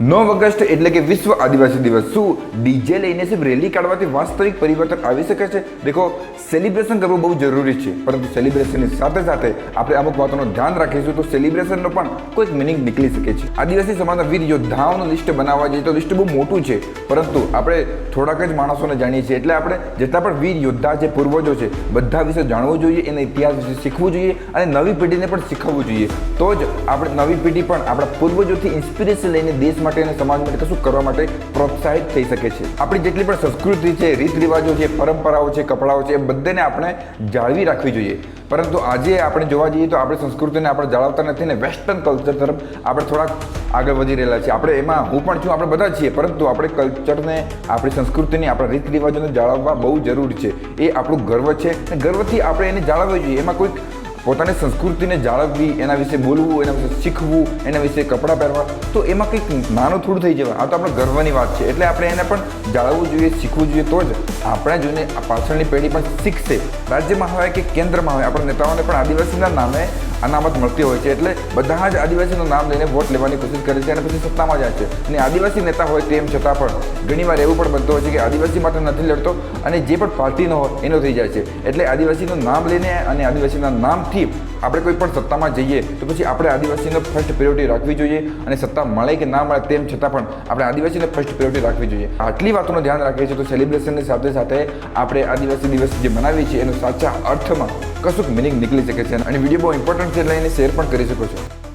નવ ઓગસ્ટ એટલે કે વિશ્વ આદિવાસી દિવસ. શું ડીજે લઈને સિર્ફ રેલી કાઢવાથી વાસ્તવિક પરિવર્તન આવી શકે છે? દેખો સેલિબ્રેશન કરવું બહુ જરૂરી છે, પરંતુ સેલિબ્રેશનની સાથે સાથે આપણે અમુક વાતોનું ધ્યાન રાખીશું તો સેલિબ્રેશનનો પણ કોઈક મિનિંગ નીકળી શકે છે. આદિવાસી સમાજના વીર યોદ્ધાઓનું લિસ્ટ બનાવવા જઈએ તો લિસ્ટ બહુ મોટું છે, પરંતુ આપણે થોડાક જ માણસોને જાણીએ છીએ. એટલે આપણે જેટલા પણ વીર યોદ્ધા છે, પૂર્વજો છે, બધા વિશે જાણવું જોઈએ, એના ઇતિહાસ વિશે શીખવું જોઈએ અને નવી પેઢીને પણ શીખવવું જોઈએ. તો જ આપણે નવી પેઢી પણ આપણા પૂર્વજોથી ઇન્સ્પિરેશન લઈને દેશ માટે અને સમાજ માટે કશું કરવા માટે પ્રોત્સાહિત થઈ શકે છે. આપણી જેટલી પણ સંસ્કૃતિ છે, રીત રિવાજો છે, પરંપરાઓ છે, કપડાઓ છે, એ બધાને આપણે જાળવી રાખવી જોઈએ. પરંતુ આજે આપણે જોવા જઈએ તો આપણે સંસ્કૃતિને આપણે જાળવતા નથી ને વેસ્ટર્ન કલ્ચર તરફ આપણે થોડાક આગળ વધી રહેલા છીએ. આપણે એમાં હું પણ છું, આપણે બધા છીએ, પરંતુ આપણે કલ્ચરને આપણી સંસ્કૃતિની, આપણા રીત રિવાજોને જાળવવા બહુ જરૂરી છે. એ આપણું ગર્વ છે અને ગર્વથી આપણે એને જાળવવી જોઈએ. એમાં કોઈક પોતાની સંસ્કૃતિને જાળવવી, એના વિશે બોલવું, એના વિશે શીખવું, એના વિશે કપડાં પહેરવા, તો એમાં કંઈક નાનું થોડું થઈ જવા આ તો આપણે ગર્વની વાત છે. એટલે આપણે એને પણ જાળવવું જોઈએ, શીખવું જોઈએ તો જ આપણે જોઈને પાછળની પેઢી પણ શીખશે. રાજ્યમાં હોય કે કેન્દ્રમાં હોય, આપણા નેતાઓને પણ આદિવાસીના નામે અનામત મળતી હોય છે. એટલે બધા જ આદિવાસીનું નામ લઈને વોટ લેવાની કોશિશ કરે છે અને પછી સત્તામાં જાય છે. અને આદિવાસી નેતા હોય તેમ છતાં પણ ઘણીવાર એવું પણ બનતું હોય છે કે આદિવાસી માટે નથી લડતો અને જે પણ પાર્ટીનો હોય એનો થઈ જાય છે. એટલે આદિવાસીનું નામ લઈને અને આદિવાસીના નામથી આપણે કોઈ પણ સત્તામાં જઈએ તો પછી આપણે આદિવાસીને ફર્સ્ટ પ્રિયોરિટી રાખવી જોઈએ અને સત્તા મળે કે ના મળે તેમ છતાં પણ આપણે આદિવાસીને ફર્સ્ટ પ્રિયોરિટી રાખવી જોઈએ. આટલી વાતોનું ધ્યાન રાખીએ છીએ તો સેલિબ્રેશનની સાથે સાથે આપણે આદિવાસી દિવસ જે મનાવીએ છીએ એનો સાચા અર્થમાં કશુંક મિનિંગ નીકળી શકે છે અને વીડિયો બહુ ઇમ્પોર્ટન્ટ છે લઈને શેર પણ કરી શકો છો.